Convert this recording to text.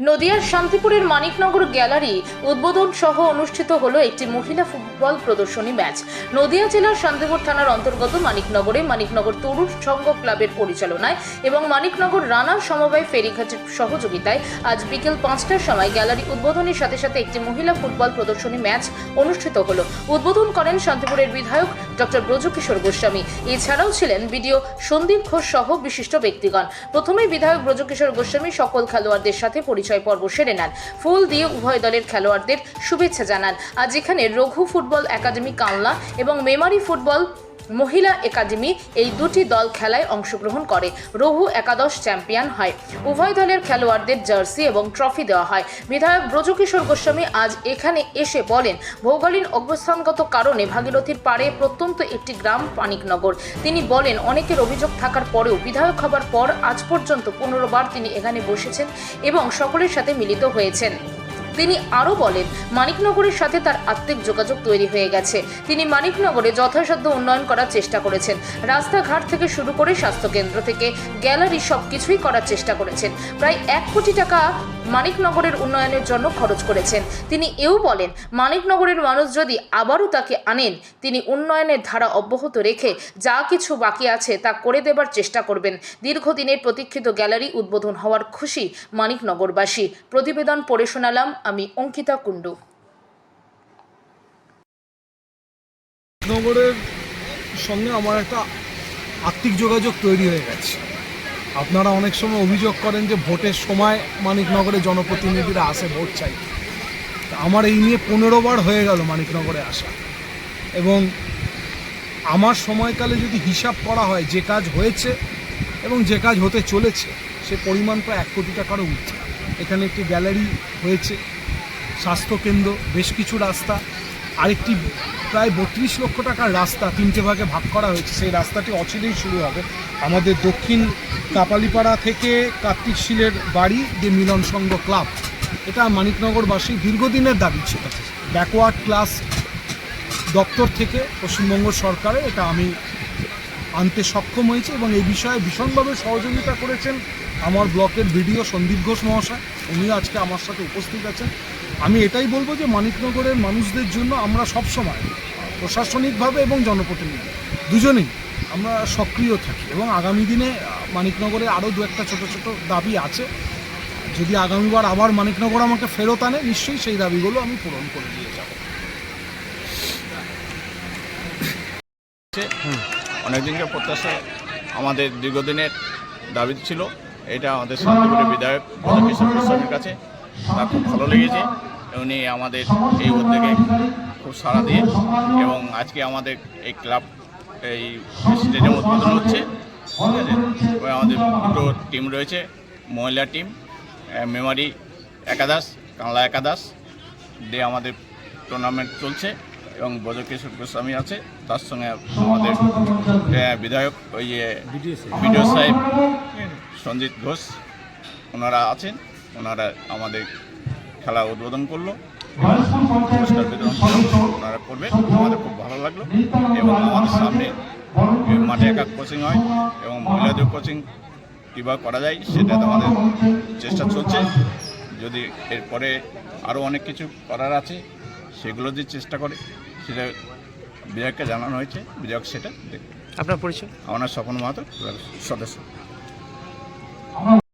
নদিয়ার শান্তিপুরের মানিকনগর গ্যালারি উদ্বোধন সহ অনুষ্ঠিত হলো একটি মহিলা ফুটবল প্রদর্শনী ম্যাচ। নদিয়া জেলার শান্তিপুর থানার অন্তর্গত মানিকনগরে মানিকনগর তরুণ সংঘ ক্লাবের পরিচালনায় এবং মানিকনগর রানার সমবায় ফেরিঘাটের সহযোগিতায় আজ বিকেল পাঁচটার সময় গ্যালারি উদ্বোধনের সাথে সাথে একটি মহিলা ফুটবল প্রদর্শনী ম্যাচ অনুষ্ঠিত হলো। উদ্বোধন করেন শান্তিপুরের বিধায়ক ডক্টর ব্রজকিশোর গোস্বামী। এছাড়াও ছিলেন বিডিও সন্দীপ ঘোষ সহ বিশিষ্ট ব্যক্তিগণ। প্রথমেই বিধায়ক ব্রজকিশোর গোস্বামী সকল খেলোয়াড়দের সাথে পরিচয় পর্ব সেরে নেন। ফুল দিয়ে উভয় দলের খেলোয়াড়দের শুভেচ্ছা জানান। আজ এখানে রঘু ফুটবল একাডেমি কামলা এবং মেমারি ফুটবল মহিলা একাডেমি এই দুটি দল খেলায় অংশগ্রহণ করে। রঘু একাদশ চ্যাম্পিয়ন হয়। উভয় দলের খেলোয়াড়দের জার্সি এবং ট্রফি দেওয়া হয়। বিধায়ক ব্রজকিশোর গোস্বামী আজ এখানে এসে বলেন, ভৌগোলিক অবস্থানগত কারণে ভাগীরথীর পাড়ে প্রত্যন্ত একটি গ্রাম পানিকনগর। তিনি বলেন, অনেকের অভিযোগ থাকার পরেও বিধায়ক হবার পর আজ পর্যন্ত পনেরো বার তিনি এখানে বসেছেন এবং সকলের সাথে মিলিত হয়েছেন। তিনি আরও বলেন, মানিকনগরের সাথে তার আত্মিক যোগাযোগ তৈরি হয়ে গেছে। তিনি মানিকনগরে যথাসাধ্য উন্নয়ন করার চেষ্টা করেছেন। রাস্তাঘাট থেকে শুরু করে স্বাস্থ্যকেন্দ্র থেকে গ্যালারি সব কিছুই করার চেষ্টা করেছেন। প্রায় এক কোটি টাকা মানিকনগরের উন্নয়নের জন্য খরচ করেছেন। তিনি এও বলেন, মানিকনগরের মানুষ যদি আবারও তাকে আনেন, তিনি উন্নয়নের ধারা অব্যাহত রেখে যা কিছু বাকি আছে তা করে দেবার চেষ্টা করবেন। দীর্ঘদিনের প্রতীক্ষিত গ্যালারি উদ্বোধন হওয়ার খুশি মানিকনগরবাসী। প্রতিবেদন পড়ে শোনালাম আমি অঙ্কিতা কুণ্ডু। নগরের সঙ্গে আমার একটা আত্মিক যোগাযোগ তৈরি হয়ে গেছে। আপনারা অনেক সময় অভিযোগ করেন যে ভোটের সময় মানিকনগরে জনপ্রতিনিধিরা আসে ভোট চাই। আমার এই নিয়ে পনেরো বার হয়ে গেল মানিকনগরে আসা। এবং আমার সময়কালে যদি হিসাব করা হয় যে কাজ হয়েছে এবং যে কাজ হতে চলেছে, সে পরিমাণ প্রায় এক কোটি টাকারও উঠছে এখানে একটি গ্যালারি হয়েছে, স্বাস্থ্যকেন্দ্র, বেশ কিছু রাস্তা। আরেকটি প্রায় বত্রিশ লক্ষ টাকার রাস্তা, তিনটে ভাগে ভাগ করা হয়েছে। সেই রাস্তাটি অচিরেই শুরু হবে। আমাদের দক্ষিণ কাপালিপাড়া থেকে কার্তিক শীলের বাড়ি, যে মিলন সংঘ ক্লাব, এটা মানিকনগরবাসী দীর্ঘদিনের দাবি ছিল। ব্যাকওয়ার্ড ক্লাস দপ্তর থেকে পশ্চিমবঙ্গ সরকারে এটা আমি আনতে সক্ষম হয়েছে এবং এই বিষয়ে ভীষণভাবে সহযোগিতা করেছেন আমার ব্লকের ভিডিও সন্দীপ ঘোষ মহাশয়। উনিও আজকে আমার সাথে উপস্থিত আছেন। আমি এটাই বলব যে মানিকনগরের মানুষদের জন্য আমরা সবসময় প্রশাসনিকভাবে এবং জনপ্রতিনিধি দুজনেই আমরা সক্রিয় থাকি এবং আগামী দিনে মানিকনগরে আরও দু একটা ছোটো ছোটো দাবি আছে। যদি আগামীবার আবার মানিকনগর আমাকে ফেরত আনে, নিশ্চয়ই সেই দাবিগুলো আমি পূরণ করে দিয়ে যাব। হচ্ছে অনেকদিনকার প্রত্যাশা আমাদের দীর্ঘদিনের দাবি ছিল। এটা আমাদের শান্তিপুরের বিধায়ক কাছে। তার খুব ভালো লেগেছে। উনি আমাদের এই উদ্যোগে খুব সাড়া দিয়ে এবং আজকে আমাদের এই ক্লাব এই স্টেডিয়াম উদ্বোধন হচ্ছে। ঠিক আছে? আমাদের দুটো টিম রয়েছে মহিলা টিম মেমারি একাদশ কাংলা একাদশ। দিয়ে আমাদের টুর্নামেন্ট চলছে এবং ব্রজকিশোর গোস্বামী আছে তার সঙ্গে আমাদের বিধায়ক ওই বিডিও সাহেব সঞ্জিত ঘোষ ওনারা আছেন। ওনারা আমাদের খেলা উদ্বোধন করল। পুরস্কার বিতরণ ওনারা করবেন আমাদের খুব ভালো লাগল। এবং আমাদের সামনে মাঠে একা কোচিং হয় এবং মহিলাদের কোচিং কীভাবে করা যায় সেটাতে আমাদের চেষ্টা চলছে। যদি এরপরে আরও অনেক কিছু করার আছে সেগুলো যে চেষ্টা করে সেটা বিধায়ককে জানানো হয়েছে। বিধায়ক সেটা দেখবে আপনার পরিচয়? আমার নাম স্বপন মাহাতো সদস্য।